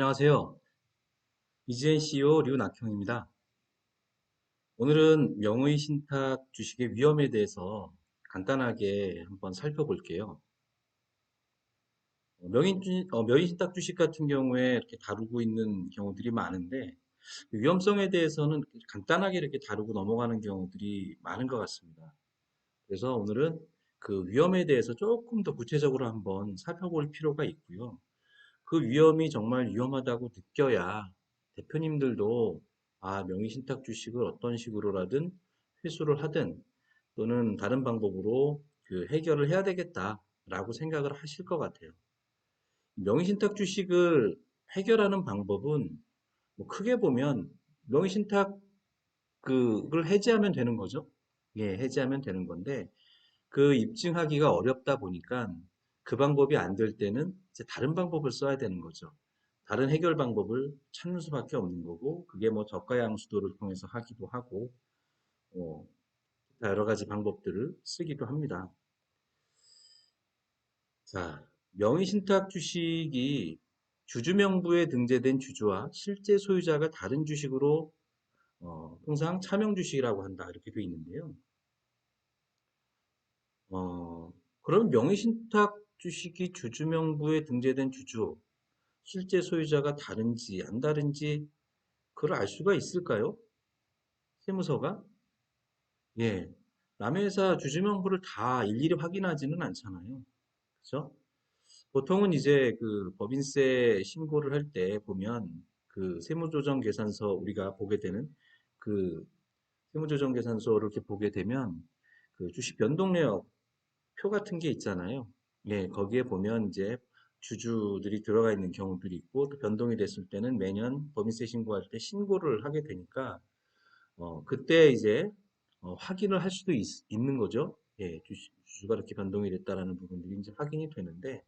안녕하세요. 이지엔 CEO 류낙형입니다. 오늘은 명의 신탁 주식의 위험에 대해서 간단하게 한번 살펴볼게요. 어, 명의, 어, 명의 신탁 주식 같은 경우에 이렇게 다루고 있는 경우들이 많은데 위험성에 대해서는 간단하게 이렇게 다루고 넘어가는 경우들이 많은 것 같습니다. 그래서 오늘은 그 위험에 대해서 조금 더 구체적으로 한번 살펴볼 필요가 있고요. 그 위험이 정말 위험하다고 느껴야 대표님들도 아, 명의신탁 주식을 어떤 식으로라든 회수를 하든 또는 다른 방법으로 그 해결을 해야 되겠다라고 생각을 하실 것 같아요. 명의신탁 주식을 해결하는 방법은 뭐 크게 보면 명의신탁 그걸 해지하면 되는 거죠. 예, 해지하면 되는 건데 그 입증하기가 어렵다 보니까 그 방법이 안 될 때는 이제 다른 방법을 써야 되는 거죠. 다른 해결 방법을 찾는 수밖에 없는 거고 그게 뭐 저가 양 수도를 통해서 하기도 하고 어, 여러 가지 방법들을 쓰기도 합니다. 자, 명의신탁 주식이 주주명부에 등재된 주주와 실제 소유자가 다른 주식으로 어, 통상 차명 주식이라고 한다 이렇게 되어 있는데요. 어, 그럼 명의신탁 주식이 주주명부에 등재된 주주, 실제 소유자가 다른지 안 다른지 그걸 알 수가 있을까요? 세무서가? 예. 남의 회사 주주명부를 다 일일이 확인하지는 않잖아요. 그죠? 보통은 이제 그 법인세 신고를 할 때 보면 그 세무조정 계산서 우리가 보게 되는 그 세무조정 계산서를 이렇게 보게 되면 그 주식 변동 내역 표 같은 게 있잖아요. 예, 거기에 보면 이제 주주들이 들어가 있는 경우들이 있고 또 변동이 됐을 때는 매년 법인세 신고할 때 신고를 하게 되니까 어, 그때 이제 어, 확인을 할 수도 있, 는 거죠. 예, 주주, 주가 이렇게 변동이 됐다라는 부분들이 이제 확인이 되는데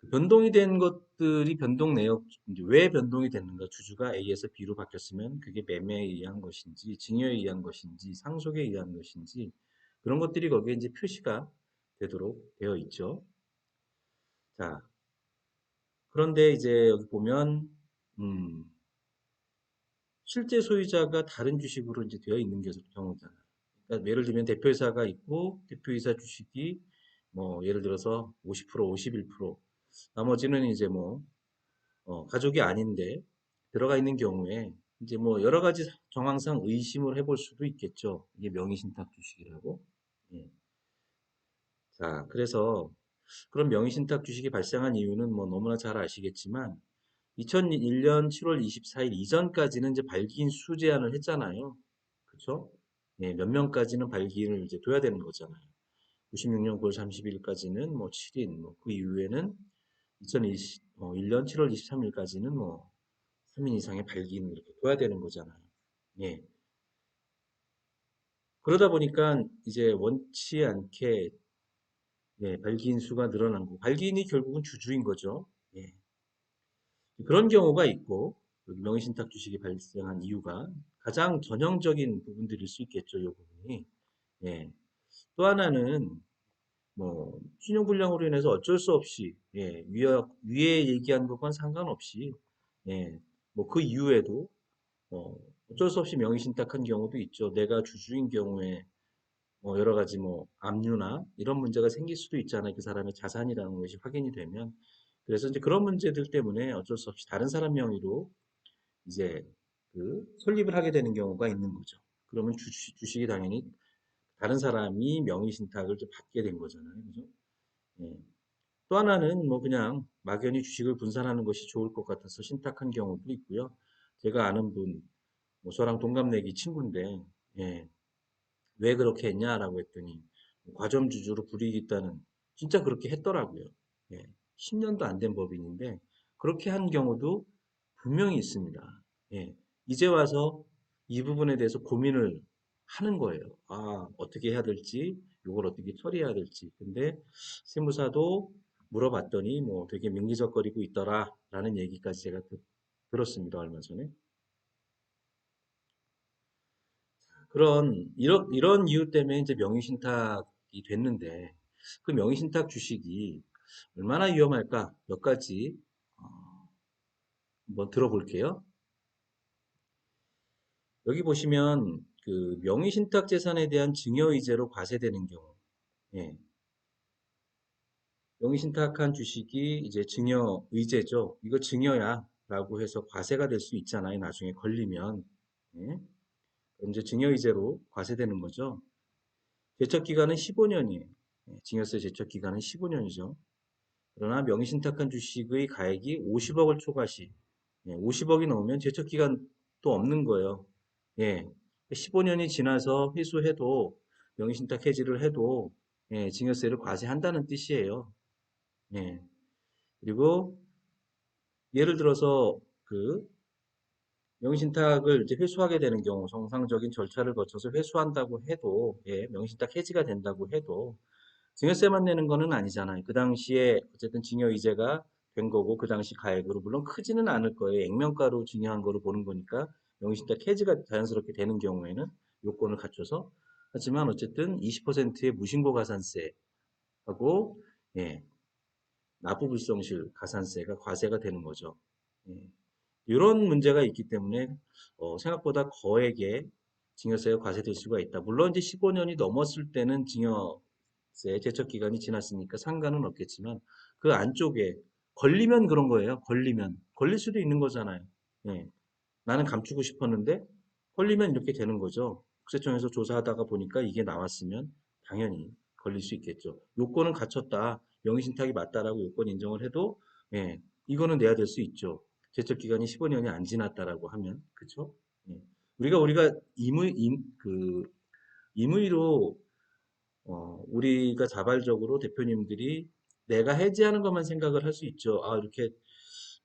그 변동이 된 것들이 변동 내역 왜 변동이 됐는가 주주가 A에서 B로 바뀌었으면 그게 매매에 의한 것인지 증여에 의한 것인지 상속에 의한 것인지 그런 것들이 거기에 이제 표시가 되도록 되어 있죠. 자, 그런데 이제 여기 보면 음, 실제 소유자가 다른 주식으로 이제 되어 있는 경우잖아요. 그러니까 예를 들면 대표이사가 있고 대표이사 주식이 뭐 예를 들어서 50% 51% 나머지는 이제 뭐 어, 가족이 아닌데 들어가 있는 경우에 이제 뭐 여러 가지 정황상 의심을 해볼 수도 있겠죠. 이게 명의신탁 주식이라고. 예. 자, 그래서 그런 명의신탁 주식이 발생한 이유는 뭐 너무나 잘 아시겠지만 2001년 7월 24일 이전까지는 이제 발기인 수 제한을 했잖아요. 그렇죠? 예, 몇 명까지는 발기인을 이제 둬야 되는 거잖아요. 96년 9월 30일까지는 뭐 7인, 뭐 그 이후에는 2021년 7월 23일까지는 뭐 3인 이상의 발기인을 이렇게 둬야 되는 거잖아요. 예. 그러다 보니까 이제 원치 않게 예, 발기인 수가 늘어난 거. 발기인이 결국은 주주인 거죠. 예. 그런 경우가 있고 명의신탁 주식이 발생한 이유가 가장 전형적인 부분들일 수 있겠죠. 이 부분이. 예. 또 하나는 뭐 신용불량으로 인해서 어쩔 수 없이 예, 위에, 위에 얘기한 것과는 상관없이 예, 뭐 그 이후에도 어, 어쩔 수 없이 명의신탁한 경우도 있죠. 내가 주주인 경우에 뭐 여러 가지 뭐 압류나 이런 문제가 생길 수도 있잖아요. 그 사람의 자산이라는 것이 확인이 되면. 그래서 이제 그런 문제들 때문에 어쩔 수 없이 다른 사람 명의로 이제 그 설립을 하게 되는 경우가 있는 거죠. 그러면 주식, 주식이 당연히 다른 사람이 명의 신탁을 받게 된 거잖아요. 그죠? 예. 또 하나는 뭐 그냥 막연히 주식을 분산하는 것이 좋을 것 같아서 신탁한 경우도 있고요. 제가 아는 분, 뭐 저랑 동갑내기 친구인데, 예. 왜 그렇게 했냐라고 했더니 과점주주로 불이익있다는 진짜 그렇게 했더라고요. 예, 10년도 안 된 법인인데 그렇게 한 경우도 분명히 있습니다. 예, 이제 와서 이 부분에 대해서 고민을 하는 거예요. 아, 어떻게 해야 될지, 이걸 어떻게 처리해야 될지. 근데 세무사도 물어봤더니 뭐 되게 민기적거리고 있더라 라는 얘기까지 제가 들었습니다. 얼마 전에. 그런 이런 이런 이유 때문에 이제 명의신탁이 됐는데 그 명의신탁 주식이 얼마나 위험할까 몇 가지 어, 한번 들어볼게요. 여기 보시면 그 명의신탁 재산에 대한 증여의제로 과세되는 경우, 예. 명의신탁한 주식이 이제 증여의제죠. 이거 증여야 라고 해서 과세가 될 수 있잖아요. 나중에 걸리면. 예. 이제 증여의제로 과세되는 거죠. 제척기간은 15년이에요. 예, 증여세 제척기간은 15년이죠. 그러나 명의신탁한 주식의 가액이 50억을 초과 시 50억이 넘으면 제척기간 또 없는 거예요. 예, 15년이 지나서 회수해도 명의신탁 해지를 해도 예, 증여세를 과세한다는 뜻이에요. 예. 그리고 예를 들어서 그 명의신탁을 이제 회수하게 되는 경우 정상적인 절차를 거쳐서 회수한다고 해도 예, 명의신탁 해지가 된다고 해도 증여세만 내는 거는 아니잖아요. 그 당시에 어쨌든 증여이제가 된 거고 그 당시 가액으로 물론 크지는 않을 거예요. 액면가로 증여한 거로 보는 거니까 명의신탁 해지가 자연스럽게 되는 경우에는 요건을 갖춰서 하지만 어쨌든 20%의 무신고 가산세하고 예, 납부불성실 가산세가 과세가 되는 거죠. 예. 이런 문제가 있기 때문에 어, 생각보다 거액의 증여세가 과세될 수가 있다. 물론 이제 15년이 넘었을 때는 증여세 제척 기간이 지났으니까 상관은 없겠지만 그 안쪽에 걸리면 그런 거예요. 걸리면 걸릴 수도 있는 거잖아요. 예. 나는 감추고 싶었는데 걸리면 이렇게 되는 거죠. 국세청에서 조사하다가 보니까 이게 나왔으면 당연히 걸릴 수 있겠죠. 요건은 갖췄다. 명의신탁이 맞다라고 요건 인정을 해도 예, 이거는 내야 될 수 있죠. 제척 기간이 15년이 안 지났다라고 하면 그렇죠? 예. 우리가 우리가 임의 임, 그 임의로 어, 우리가 자발적으로 대표님들이 내가 해지하는 것만 생각을 할 수 있죠. 아 이렇게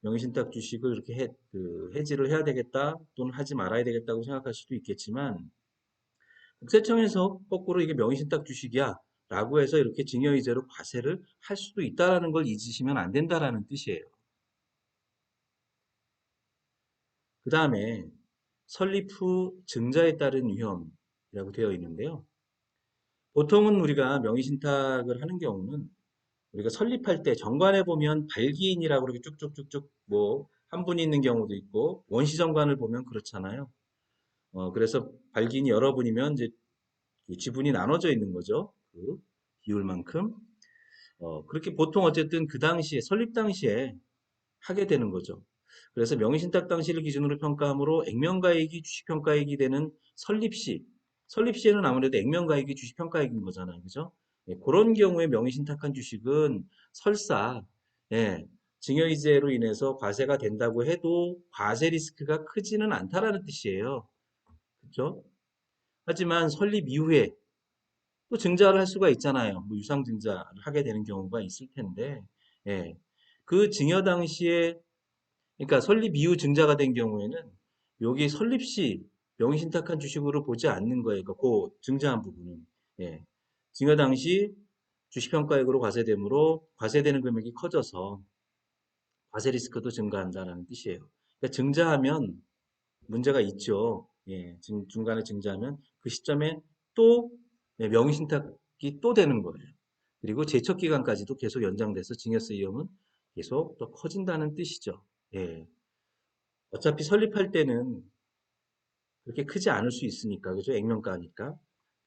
명의신탁 주식을 이렇게 해, 그 해지를 해야 되겠다 또는 하지 말아야 되겠다고 생각할 수도 있겠지만 국세청에서 거꾸로 이게 명의신탁 주식이야 라고 해서 이렇게 증여이제로 과세를 할 수도 있다라는 걸 잊으시면 안 된다라는 뜻이에요. 그 다음에 설립 후 증자에 따른 위험이라고 되어 있는데요. 보통은 우리가 명의신탁을 하는 경우는 우리가 설립할 때 정관에 보면 발기인이라고 그렇게 쭉쭉쭉쭉 뭐 한 분이 있는 경우도 있고 원시 정관을 보면 그렇잖아요. 어, 그래서 발기인이 여러 분이면 이제 그 지분이 나눠져 있는 거죠. 그 비율만큼. 어, 그렇게 보통 어쨌든 그 당시에 설립 당시에 하게 되는 거죠. 그래서 명의신탁 당시를 기준으로 평가하므로 액면가액이 주식평가액이 되는 설립시 설립시에는 아무래도 액면가액이 주식평가액인 거잖아요. 그죠? 예, 그런 경우에 명의신탁한 주식은 설사 예, 증여이제로 인해서 과세가 된다고 해도 과세 리스크가 크지는 않다라는 뜻이에요. 그렇죠? 하지만 설립 이후에 또 증자를 할 수가 있잖아요. 뭐 유상 증자를 하게 되는 경우가 있을 텐데, 예. 그 증여 당시에, 그러니까 설립 이후 증자가 된 경우에는 여기 설립 시 명의신탁한 주식으로 보지 않는 거예요. 그러니까 그 증자한 부분은. 예. 증여 당시 주식평가액으로 과세되므로 과세되는 금액이 커져서 과세 리스크도 증가한다는 뜻이에요. 그러니까 증자하면 문제가 있죠. 예, 중간에 증자하면 그 시점에 또 네, 명의신탁이 또 되는 거예요. 그리고 제척 기간까지도 계속 연장돼서 증여세 위험은 계속 또 커진다는 뜻이죠. 예. 어차피 설립할 때는 그렇게 크지 않을 수 있으니까, 그죠? 액면가니까.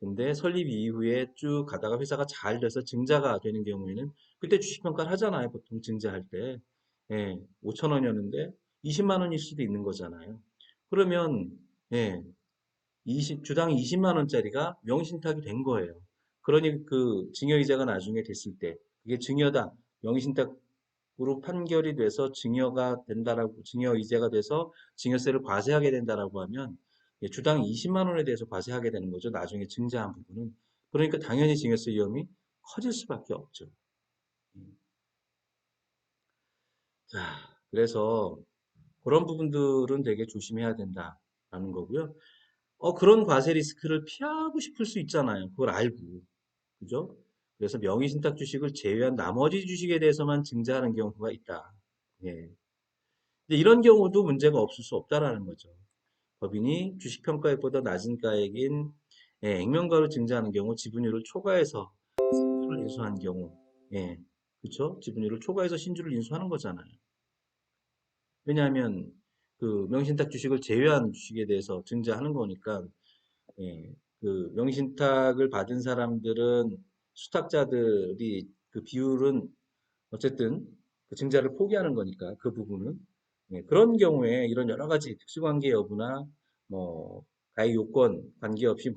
근데 설립 이후에 쭉 가다가 회사가 잘 돼서 증자가 되는 경우에는 그때 주식평가를 하잖아요. 보통 증자할 때. 예, 5천 원이었는데 20만 원일 수도 있는 거잖아요. 그러면 예, 20, 주당 20만 원짜리가 명의신탁이 된 거예요. 그러니 그 증여이자가 나중에 됐을 때 그게 증여다 명의신탁 으로 판결이 돼서 증여가 된다라고 증여 이자가 돼서 증여세를 과세하게 된다라고 하면 예, 주당 20만 원에 대해서 과세하게 되는 거죠. 나중에 증자한 부분은 그러니까 당연히 증여세 위험이 커질 수밖에 없죠. 음. 자, 그래서 그런 부분들은 되게 조심해야 된다라는 거고요. 어, 그런 과세 리스크를 피하고 싶을 수 있잖아요. 그걸 알고. 그죠? 그래서 명의신탁 주식을 제외한 나머지 주식에 대해서만 증자하는 경우가 있다. 예. 이런 경우도 문제가 없을 수 없다라는 거죠. 법인이 주식평가액보다 낮은 가액인 예, 액면가로 증자하는 경우 지분율을 초과해서 신주를 인수한 경우 예, 그렇죠? 지분율을 초과해서 신주를 인수하는 거잖아요. 왜냐하면 그 명신탁 주식을 제외한 주식에 대해서 증자하는 거니까 예, 그 명신탁을 받은 사람들은 수탁자들이 그 비율은 어쨌든 그 증자를 포기하는 거니까 그 부분은 예, 그런 경우에 이런 여러 가지 특수관계 여부나 뭐 가입 요건 관계없이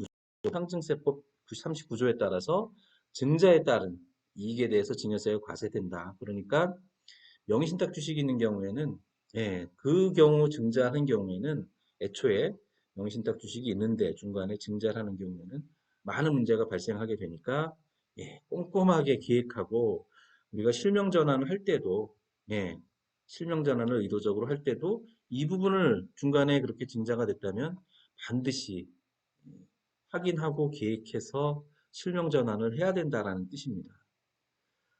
상증세법 39조에 따라서 증자에 따른 이익에 대해서 증여세가 과세된다. 그러니까 명의신탁 주식이 있는 경우에는 예, 그 경우 증자하는 경우에는 애초에 명의신탁 주식이 있는데 중간에 증자를 하는 경우에는 많은 문제가 발생하게 되니까 예, 꼼꼼하게 기획하고 우리가 실명 전환을 할 때도 예, 실명 전환을 의도적으로 할 때도 이 부분을 중간에 그렇게 증자가 됐다면 반드시 확인하고 계획해서 실명 전환을 해야 된다라는 뜻입니다.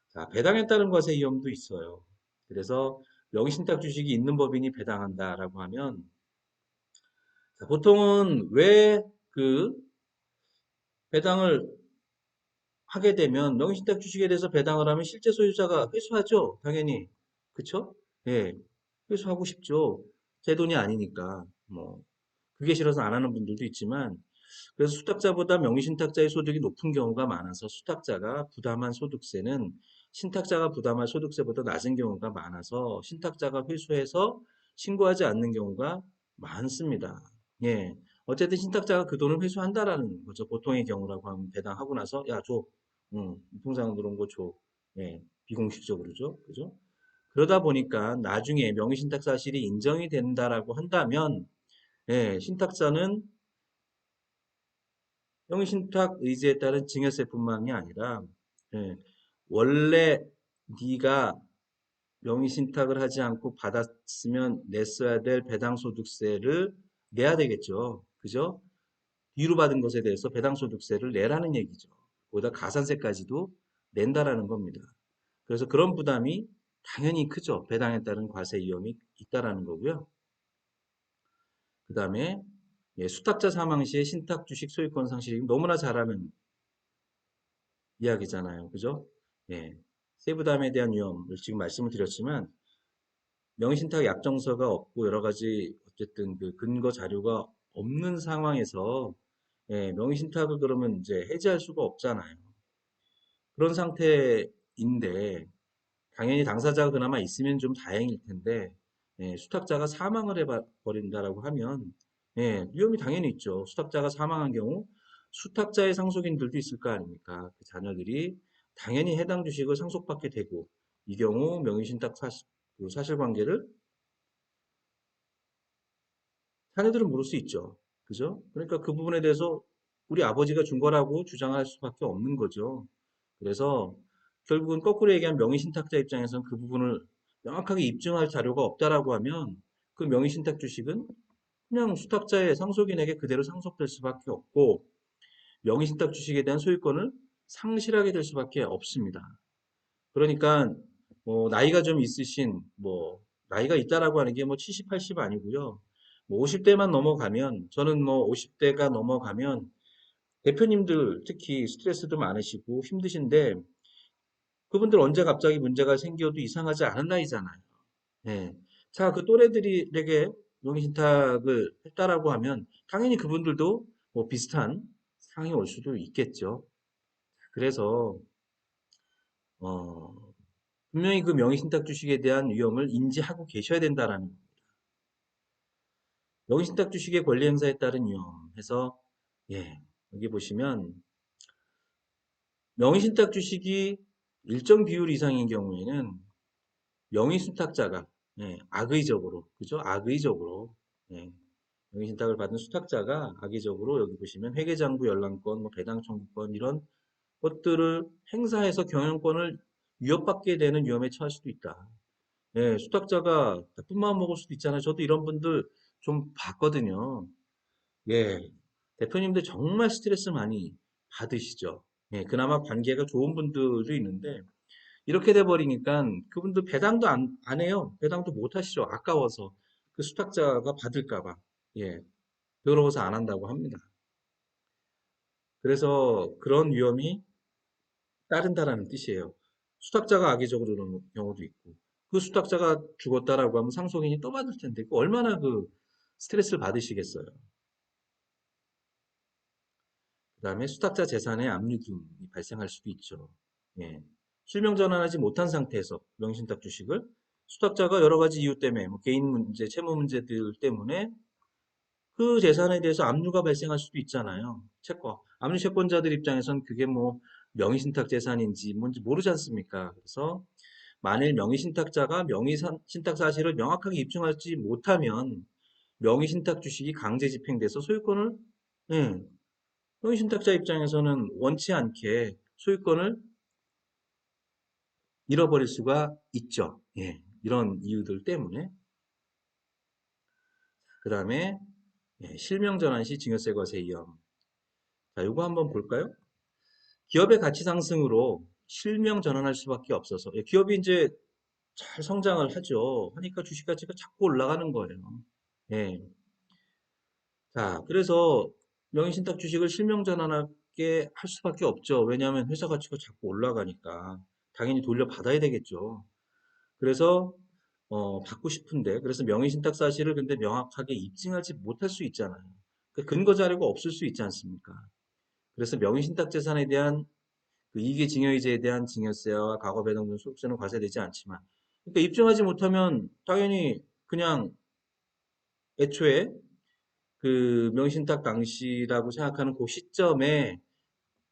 자, 배당에 따른 과세 위험도 있어요. 그래서 명의신탁 주식이 있는 법인이 배당한다라고 하면 자, 보통은 왜 그 배당을 하게 되면 명의신탁 주식에 대해서 배당을 하면 실제 소유자가 회수하죠. 당연히. 그쵸? 예. 회수하고 싶죠. 제 돈이 아니니까. 뭐 그게 싫어서 안 하는 분들도 있지만 그래서 수탁자보다 명의신탁자의 소득이 높은 경우가 많아서 수탁자가 부담한 소득세는 신탁자가 부담할 소득세보다 낮은 경우가 많아서 신탁자가 회수해서 신고하지 않는 경우가 많습니다. 예. 어쨌든 신탁자가 그 돈을 회수한다라는 거죠. 보통의 경우라고 하면 배당하고 나서 야 줘. 응, 통장 들어온 거 줘. 예. 비공식적으로죠. 그죠? 그러다 보니까 나중에 명의신탁 사실이 인정이 된다라고 한다면 예, 신탁자는 명의신탁 의지에 따른 증여세뿐만이 아니라 예, 원래 네가 명의신탁을 하지 않고 받았으면 냈어야 될 배당소득세를 내야 되겠죠. 그죠? 뒤로 받은 것에 대해서 배당소득세를 내라는 얘기죠. 거기다 가산세까지도 낸다라는 겁니다. 그래서 그런 부담이 당연히 크죠. 배당에 따른 과세 위험이 있다라는 거고요. 그 다음에 예, 수탁자 사망 시에 신탁 주식 소유권 상실이 너무나 잘 아는 이야기잖아요. 그죠? 예, 세부담에 대한 위험을 지금 말씀을 드렸지만 명의신탁 약정서가 없고 여러 가지 어쨌든 그 근거 자료가 없는 상황에서 예, 명의신탁을 그러면 이제 해지할 수가 없잖아요. 그런 상태인데 당연히 당사자가 그나마 있으면 좀 다행일 텐데 예, 수탁자가 사망을 해버린다라고 하면 예, 위험이 당연히 있죠. 수탁자가 사망한 경우 수탁자의 상속인들도 있을 거 아닙니까? 그 자녀들이 당연히 해당 주식을 상속받게 되고 이 경우 명의신탁 사실, 그 사실관계를 자녀들은 모를 수 있죠. 그죠? 그러니까 그 부분에 대해서 우리 아버지가 준 거라고 주장할 수밖에 없는 거죠. 그래서 결국은 거꾸로 얘기하면 명의신탁자 입장에서는 그 부분을 명확하게 입증할 자료가 없다라고 하면 그 명의신탁 주식은 그냥 수탁자의 상속인에게 그대로 상속될 수밖에 없고 명의신탁 주식에 대한 소유권을 상실하게 될 수밖에 없습니다. 그러니까 뭐 나이가 좀 있으신 뭐 나이가 있다라고 하는 게 뭐 70, 80 아니고요. 뭐 50대만 넘어가면 저는 뭐 50대가 넘어가면 대표님들 특히 스트레스도 많으시고 힘드신데 그분들 언제 갑자기 문제가 생겨도 이상하지 않은 나이잖아요. 예. 자, 그 또래들에게 명의신탁을 했다라고 하면 당연히 그분들도 뭐 비슷한 상황이 올 수도 있겠죠. 그래서 어, 분명히 그 명의신탁 주식에 대한 위험을 인지하고 계셔야 된다라는 명의신탁 주식의 권리 행사에 따른 위험 해서 예, 여기 보시면 명의신탁 주식이 일정 비율 이상인 경우에는 명의신탁자가 예, 악의적으로 그죠? 악의적으로 예, 명의신탁을 받은 수탁자가 악의적으로 여기 보시면 회계장부 열람권, 뭐 배당 청구권 이런 것들을 행사해서 경영권을 위협받게 되는 위험에 처할 수도 있다. 예, 수탁자가 나쁜 마음 먹을 수도 있잖아요. 저도 이런 분들 좀 봤거든요. 예, 대표님들 정말 스트레스 많이 받으시죠. 예, 그나마 관계가 좋은 분들도 있는데 이렇게 돼 버리니까 그분들 배당도 안, 안 해요. 배당도 못 하시죠. 아까워서 그 수탁자가 받을까 봐. 예. 더러워서 안 한다고 합니다. 그래서 그런 위험이 따른다라는 뜻이에요. 수탁자가 악의적으로 그러는 경우도 있고 그 수탁자가 죽었다라고 하면 상속인이 또 받을 텐데 그 얼마나 그 스트레스를 받으시겠어요. 그 다음에 수탁자 재산의 압류금이 발생할 수도 있죠. 예. 실명 전환하지 못한 상태에서 명의신탁 주식을 수탁자가 여러 가지 이유 때문에 뭐 개인 문제, 채무 문제들 때문에 그 재산에 대해서 압류가 발생할 수도 있잖아요. 채권. 압류 채권자들 입장에선 그게 뭐 명의신탁 재산인지 뭔지 모르지 않습니까? 그래서 만일 명의신탁자가 명의신탁 사실을 명확하게 입증하지 못하면 명의신탁 주식이 강제 집행돼서 소유권을 예, 명의신탁자 입장에서는 원치 않게 소유권을 잃어버릴 수가 있죠. 예, 이런 이유들 때문에 그 다음에 예, 실명전환 시 증여세 과세 위험 자, 이거 한번 볼까요? 기업의 가치 상승으로 실명 전환할 수밖에 없어서 예, 기업이 이제 잘 성장을 하죠. 하니까 주식 가치가 자꾸 올라가는 거예요. 예. 자, 그래서 명의신탁 주식을 실명 전환하게 할 수밖에 없죠. 왜냐하면 회사 가치가 자꾸 올라가니까 당연히 돌려받아야 되겠죠. 그래서 어, 받고 싶은데 그래서 명의신탁 사실을 근데 명확하게 입증하지 못할 수 있잖아요. 그 근거 자료가 없을 수 있지 않습니까? 그래서 명의신탁 재산에 대한 그 이익의 증여이자에 대한 증여세와 과거배당 등 소득세는 과세되지 않지만 그러니까 입증하지 못하면 당연히 그냥 애초에 그 명의신탁 당시라고 생각하는 그 시점에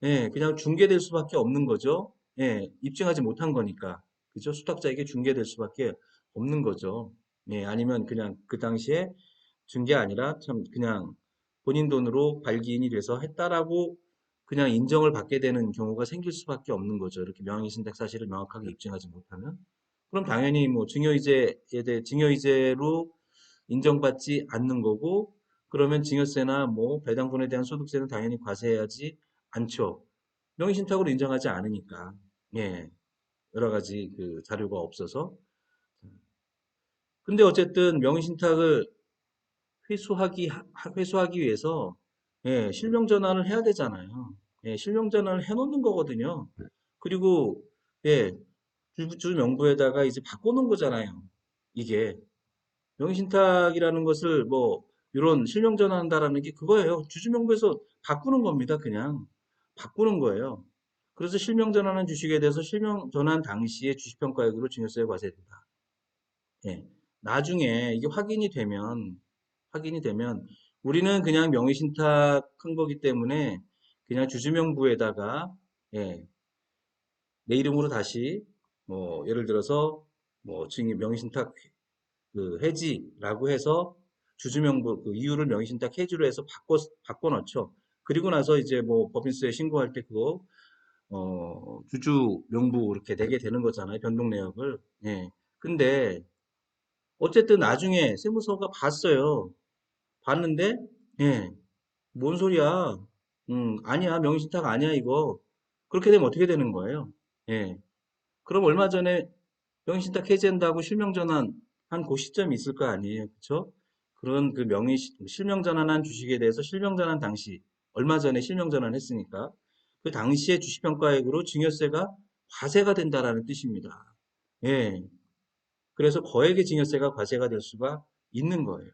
예, 그냥 중개될 수밖에 없는 거죠. 예, 입증하지 못한 거니까. 그죠? 수탁자에게 중개될 수밖에 없는 거죠. 예, 아니면 그냥 그 당시에 준게 아니라 참 그냥 본인 돈으로 발기인이 돼서 했다라고 그냥 인정을 받게 되는 경우가 생길 수밖에 없는 거죠. 이렇게 명의신탁 사실을 명확하게 입증하지 못하면. 그럼 당연히 뭐 증여이제에 대해 증여이제로 인정받지 않는 거고 그러면 증여세나 뭐 배당분에 대한 소득세는 당연히 과세해야지 않죠. 명의신탁으로 인정하지 않으니까. 예. 여러 가지 그 자료가 없어서. 근데 어쨌든 명의신탁을 회수하기, 회수하기 위해서 예, 실명 전환을 해야 되잖아요. 예, 실명 전환을 해놓는 거거든요. 그리고 예, 주 주 명부에다가 이제 바꿔놓은 거잖아요. 이게 명의신탁이라는 것을 뭐 이런 실명 전환한다라는 게 그거예요. 주주 명부에서 바꾸는 겁니다. 그냥 바꾸는 거예요. 그래서 실명 전환한 주식에 대해서 실명 전환 당시에 주식평가액으로 증여세가 과세된다. 예. 나중에 이게 확인이 되면 확인이 되면 우리는 그냥 명의신탁 한 거기 때문에 그냥 주주명부에다가 예, 내 이름으로 다시 뭐 예를 들어서 뭐 증인 명의신탁 그 해지라고 해서 주주명부 그 이유를 명의신탁 해지로 해서 바꿔 바꿔 넣죠. 그리고 나서 이제 뭐 법인세에 신고할 때 그거 어 주주 명부 이렇게 내게 되는 거잖아요. 변동 내역을. 예. 근데 어쨌든 나중에 세무서가 봤어요. 봤는데 예. 뭔 소리야? 음, 아니야. 명의신탁 아니야, 이거. 그렇게 되면 어떻게 되는 거예요? 예. 그럼 얼마 전에 명의신탁 해제한다고 실명전환 한 그 시점이 있을 거 아니에요. 그쵸? 그런 그 명의, 실명 전환한 주식에 대해서 실명 전환 당시, 얼마 전에 실명 전환 했으니까, 그 당시에 주식 평가액으로 증여세가 과세가 된다라는 뜻입니다. 예. 그래서 거액의 증여세가 과세가 될 수가 있는 거예요.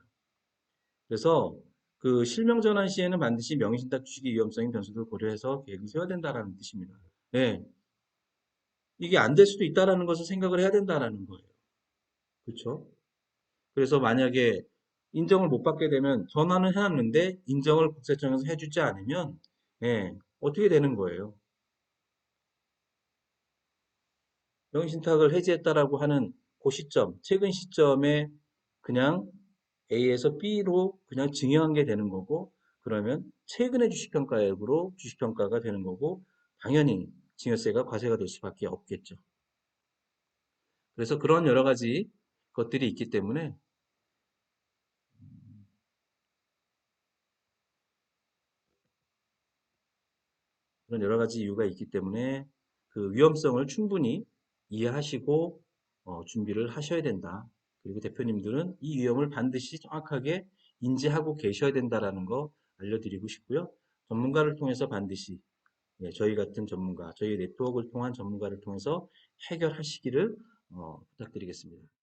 그래서 그 실명 전환 시에는 반드시 명의신탁 주식의 위험성인 변수를 고려해서 계획을 세워야 된다라는 뜻입니다. 네. 이게 안 될 수도 있다라는 것을 생각을 해야 된다라는 거예요. 그렇죠? 그래서 만약에 인정을 못 받게 되면 전환을 해놨는데 인정을 국세청에서 해주지 않으면 예, 어떻게 되는 거예요? 명의신탁을 해지했다라고 하는 그 시점, 최근 시점에 그냥 A에서 B로 그냥 증여한 게 되는 거고 그러면 최근의 주식평가액으로 주식평가가 되는 거고 당연히 증여세가 과세가 될 수밖에 없겠죠. 그래서 그런 여러 가지 것들이 있기 때문에 그런 여러 가지 이유가 있기 때문에 그 위험성을 충분히 이해하시고 어, 준비를 하셔야 된다. 그리고 대표님들은 이 위험을 반드시 정확하게 인지하고 계셔야 된다라는 거 알려드리고 싶고요. 전문가를 통해서 반드시 예, 저희 같은 전문가, 저희 네트워크를 통한 전문가를 통해서 해결하시기를 어, 부탁드리겠습니다.